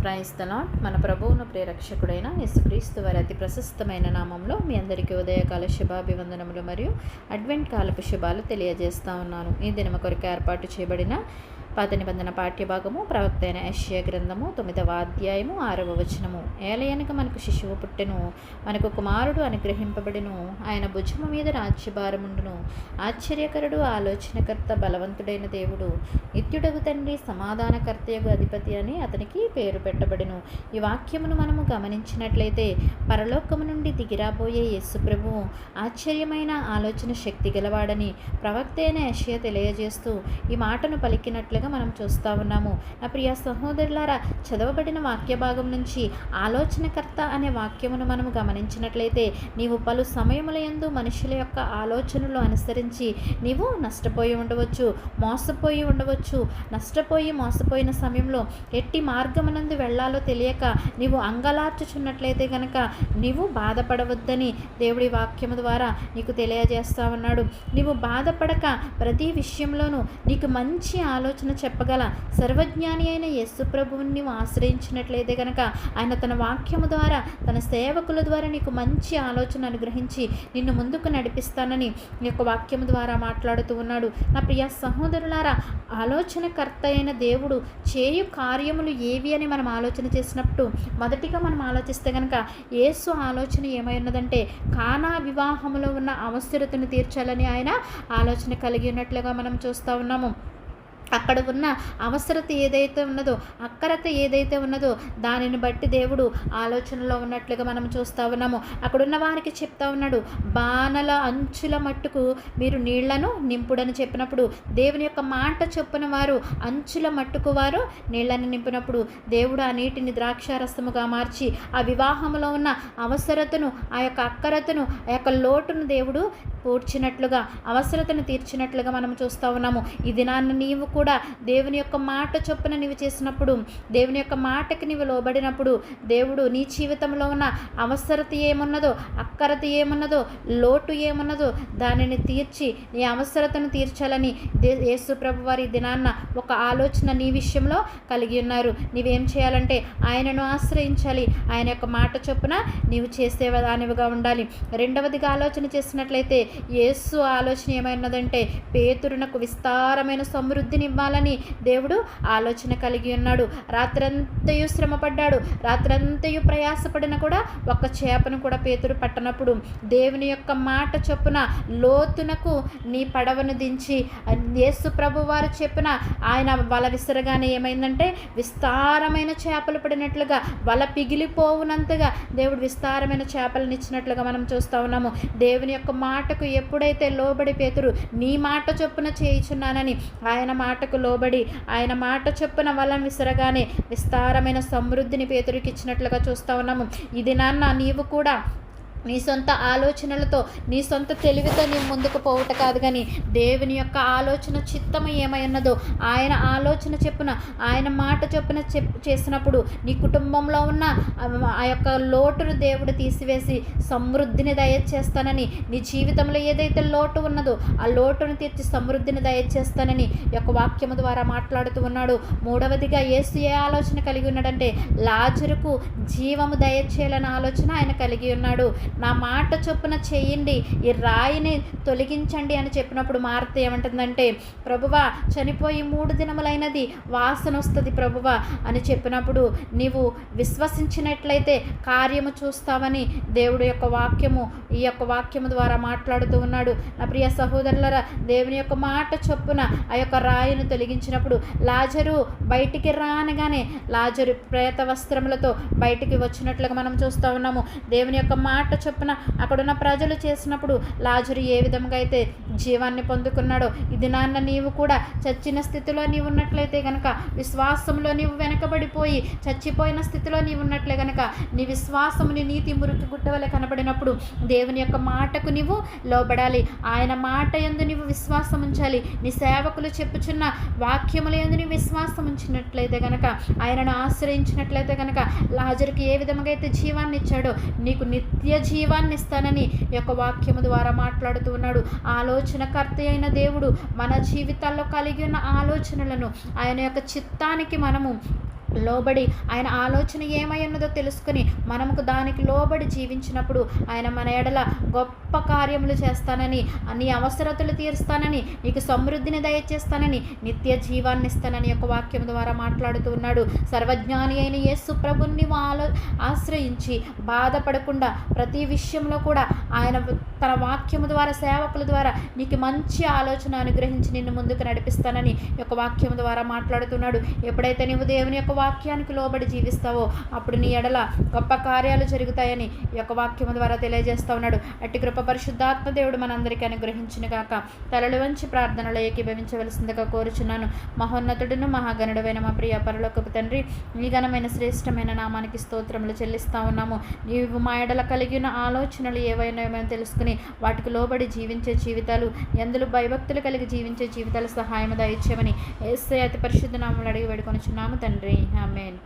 క్రైస్తలాన్ మన ప్రభువును ప్రేరక్షకుడైన యేసుక్రీస్తు వారి అతి ప్రశస్తమైన నామంలో మీ అందరికీ ఉదయకాల శుభాభివందనములు మరియు అడ్వెంట్ కాలపు శుభాలు తెలియజేస్తా ఉన్నాను. ఈ దినమ కొరకు ఏర్పాటు చేయబడిన పాత నిబంధన పాఠ్యభాగము ప్రవక్త అయిన యష్యా గ్రంథము తొమ్మిదవ అధ్యాయము ఆరవ వచనము. ఏలయనక మనకు శిశువు పుట్టెను మనకు కుమారుడు అనుగ్రహింపబడెను ఆయన భుజము మీద రాజ్యభారముండును. ఆశ్చర్యకరుడు ఆలోచనకర్త బలవంతుడైన దేవుడు. నిత్యుడగు తండ్రి సమాధానకర్తయగు అధిపతి అని అతనికి పేరు పెట్టబడెను. ఈ వాక్యమును మనము గమనించినట్లయితే పరలోకము నుండి దిగిరాబోయే యేసుప్రభు ఆశ్చర్యమైన ఆలోచన శక్తి గలవాడని ప్రవక్త అయిన యష్యా తెలియజేస్తూ ఈ మాటను పలికినట్లుగా మనం చూస్తూ ఉన్నాము. నా ప్రియ సహోదరులారా చదవబడిన వాక్య భాగం నుంచి ఆలోచనకర్త అనే వాక్యమును మనం గమనించినట్లయితే నీవు పలు సమయముల యందు మనుషుల యొక్క ఆలోచనలు అనుసరించి నీవు నష్టపోయి ఉండవచ్చు మోసపోయి ఉండవచ్చు. నష్టపోయి మోసపోయిన సమయంలో ఎట్టి మార్గమునందు వెళ్ళాలో తెలియక నీవు అంగలార్చుచున్నట్లయితే గనక నీవు బాధపడవద్దని దేవుడి వాక్యము ద్వారా నీకు తెలియజేస్తా ఉన్నాడు. నీవు బాధపడక ప్రతి విషయంలోనూ నీకు మంచి ఆలోచన చెప్పగల సర్వజ్ఞాని అయిన యేసు ప్రభువుని నీవు ఆశ్రయించినట్లయితే కనుక ఆయన తన వాక్యము ద్వారా తన సేవకుల ద్వారా నీకు మంచి ఆలోచన అనుగ్రహించి నిన్ను ముందుకు నడిపిస్తానని నీ యొక్క వాక్యము ద్వారా మాట్లాడుతూ ఉన్నాడు. నా ప్రియ సహోదరులారా ఆలోచనకర్త అయిన దేవుడు చేయు కార్యములు ఏవి అని మనం ఆలోచన చేసినప్పుడు మొదటిగా మనం ఆలోచిస్తే కనుక యేసు ఆలోచన ఏమై ఉన్నదంటే కానా వివాహములో ఉన్న అవసరతను తీర్చాలని ఆయన ఆలోచన కలిగి ఉన్నట్లుగా మనం చూస్తూ ఉన్నాము. అక్కడ ఉన్న అవసరత ఏదైతే ఉన్నదో అక్కరత ఏదైతే ఉన్నదో దానిని బట్టి దేవుడు ఆలోచనలో ఉన్నట్లుగా మనం చూస్తూ ఉన్నాము. అక్కడున్న వారికి చెప్తా ఉన్నాడు బాణల అంచుల మట్టుకు మీరు నీళ్ళను నింపుడని చెప్పినప్పుడు దేవుని యొక్క మాట చొప్పున వారు అంచుల మట్టుకు వారు నీళ్ళను నింపినప్పుడు దేవుడు ఆ నీటిని ద్రాక్షారసముగా మార్చి ఆ వివాహంలో ఉన్న అవసరతను ఆ యొక్క అక్కరతను ఆ యొక్క లోటును దేవుడు పూడ్చినట్లుగా అవసరతను తీర్చినట్లుగా మనం చూస్తూ ఉన్నాము. ఈ దినాన్ని నీవు కూడా కూడా దేవుని యొక్క మాట చొప్పున నీవు చేసినప్పుడు దేవుని యొక్క మాటకి నీవు లోబడినప్పుడు దేవుడు నీ జీవితంలో ఉన్న అవసరత ఏమున్నదో అక్కరత ఏమున్నదో లోటు ఏమున్నదో దానిని తీర్చి నీ అవసరతను తీర్చాలని దే యేసు ప్రభు వారి దినాన్న ఒక ఆలోచన నీ విషయంలో కలిగి ఉన్నారు. నీవేం చేయాలంటే ఆయనను ఆశ్రయించాలి. ఆయన యొక్క మాట చొప్పున నీవు చేసేదానివిగా ఉండాలి. రెండవదిగా ఆలోచన చేసినట్లయితే యేసు ఆలోచన ఏమైనదంటే పేతురునకు విస్తారమైన సమృద్ధిని ఇవ్వాలని దేవుడు ఆలోచన కలిగి ఉన్నాడు. రాత్రంతయు శ్రమపడ్డాడు. రాత్రంతయు ప్రయాసపడిన కూడా ఒక్క చేపను కూడా పేతురు పట్టనప్పుడు దేవుని యొక్క మాట చొప్పున లోతునకు నీ పడవను దించి యేసు ప్రభు వారు చెప్పిన ఆయన వల విసరగానే ఏమైందంటే విస్తారమైన చేపలు పడినట్లుగా వల పిగిలిపోవునంతగా దేవుడు విస్తారమైన చేపలను ఇచ్చినట్లుగా మనం చూస్తూ ఉన్నాము. దేవుని యొక్క మాటకు ఎప్పుడైతే లోబడి పేతురు నీ మాట చొప్పున చేయుచున్నానని ఆయన మాట మాటకు లోబడి ఆయన మాట చొప్పున వలం విసరగానే విస్తారమైన సమృద్ధిని పేతురికి ఇచ్చినట్లుగా చూస్తూ ఉన్నాము. ఇది నాన్న నీవు కూడా నీ సొంత ఆలోచనలతో నీ సొంత తెలివితో నీ ముందుకు పోవుట కాదు కానీ దేవుని యొక్క ఆలోచన చిత్తము ఏమై ఉన్నదో ఆయన ఆలోచన చెప్పున ఆయన మాట చొప్పున చెప్ చేసినప్పుడు నీ కుటుంబంలో ఉన్న ఆ యొక్క లోటును దేవుడు తీసివేసి సమృద్ధిని దయచేస్తానని నీ జీవితంలో ఏదైతే లోటు ఉన్నదో ఆ లోటును తీర్చి సమృద్ధిని దయచేస్తానని యొక్క వాక్యము ద్వారా మాట్లాడుతూ ఉన్నాడు. మూడవదిగా యేసు ఏ ఆలోచన కలిగి ఉన్నాడంటే లాజరుకు జీవము దయచేయాలన్న ఆలోచన ఆయన కలిగి ఉన్నాడు. నా మాట చొప్పున చేయండి ఈ రాయిని తొలగించండి అని చెప్పినప్పుడు మార్త ఏమంటుందంటే ప్రభువా చనిపోయి మూడు దినములైనది వాసన వస్తుంది ప్రభువా అని చెప్పినప్పుడు నీవు విశ్వసించినట్లయితే కార్యము చూస్తావని దేవుడు యొక్క వాక్యము ఈ యొక్క వాక్యము ద్వారా మాట్లాడుతూ ఉన్నాడు. నా ప్రియ సహోదరులరా దేవుని యొక్క మాట చొప్పున ఆ యొక్క రాయిని తొలగించినప్పుడు లాజరు బయటికి రానగానే లాజరు ప్రేత వస్త్రములతో బయటికి వచ్చినట్లుగా మనం చూస్తూ ఉన్నాము. దేవుని యొక్క మాట చొప్పున అక్కడున్న ప్రజలు చేసినప్పుడు లాజరు ఏ విధంగా అయితే జీవాన్ని పొందుకున్నాడో ఇది నాన్న నీవు కూడా చచ్చిన స్థితిలో నీవు ఉన్నట్లయితే గనక విశ్వాసంలో నీవు వెనకబడిపోయి చచ్చిపోయిన స్థితిలో నీవు ఉన్నట్లే కనుక నీ విశ్వాసము నీ నీతి మురికి గుట్టవలే కనబడినప్పుడు దేవుని యొక్క మాటకు నీవు లోబడాలి. ఆయన మాట ఎందు నీవు విశ్వాసం ఉంచాలి. నీ సేవకులు చెప్పుచున్న వాక్యముల ఎందు నీవు విశ్వాసం ఉంచినట్లయితే కనుక ఆయనను ఆశ్రయించినట్లయితే కనుక లాజరుకి ఏ విధంగా అయితే జీవాన్ని ఇచ్చాడో నీకు నిత్య జీవాన్ని ఇస్తానని యొక్క వాక్యము ద్వారా మాట్లాడుతూ ఉన్నాడు. ఆలోచనకర్త అయిన దేవుడు మన జీవితాల్లో కలిగి ఉన్న ఆలోచనలను ఆయన యొక్క చిత్తానికి మనము లోబడి ఆయన ఆలోచన ఏమై ఉన్నదో తెలుసుకుని మనముకు దానికి లోబడి జీవించినప్పుడు ఆయన మన ఎడల గొప్ప కార్యములు చేస్తానని నీ అవసరతలు తీరుస్తానని నీకు సమృద్ధిని దయచేస్తానని నిత్య జీవాన్ని ఇస్తానని యొక్క వాక్యం ద్వారా మాట్లాడుతూ ఉన్నాడు. సర్వజ్ఞాని అయిన యేసు ప్రభుని ఆలో ఆశ్రయించి బాధపడకుండా ప్రతి విషయంలో కూడా ఆయన తన వాక్యము ద్వారా సేవకుల ద్వారా నీకు మంచి ఆలోచన అనుగ్రహించి నిన్ను ముందుకు నడిపిస్తానని యొక్క వాక్యం ద్వారా మాట్లాడుతున్నాడు. ఎప్పుడైతే నీవు దేవుని యొక్క వాక్యానికి లోబడి జీవిస్తావో అప్పుడు నీ ఎడల గొప్ప కార్యాలు జరుగుతాయని యొక్క వాక్యము ద్వారా తెలియజేస్తా ఉన్నాడు. అట్టి కృప పరిశుద్ధాత్మ దేవుడు మనందరికీ అనుగ్రహించిన గాక. తలలు వంచి ప్రార్థనలో ఏకీభవించవలసిందిగా కోరుచున్నాను. మహోన్నతుడును మహాగణుడమైన మా ప్రియ పరలోకపు తండ్రి నీ ఘనమైన శ్రేష్టమైన నామానికి స్తోత్రములు చెల్లిస్తా ఉన్నాము. నీవు మా ఎడల కలిగిన ఆలోచనలు ఏవైనా మేము తెలుసుకుని వాటికి లోబడి జీవించే జీవితాలు ఎందులో భయభక్తులు కలిగి జీవించే జీవితాలు సహాయం దయచేయమని ఏసే అతి పరిశుద్ధ నామలు అడిగి వేడుకొనిచున్నాము తండ్రి. ఆమెన్.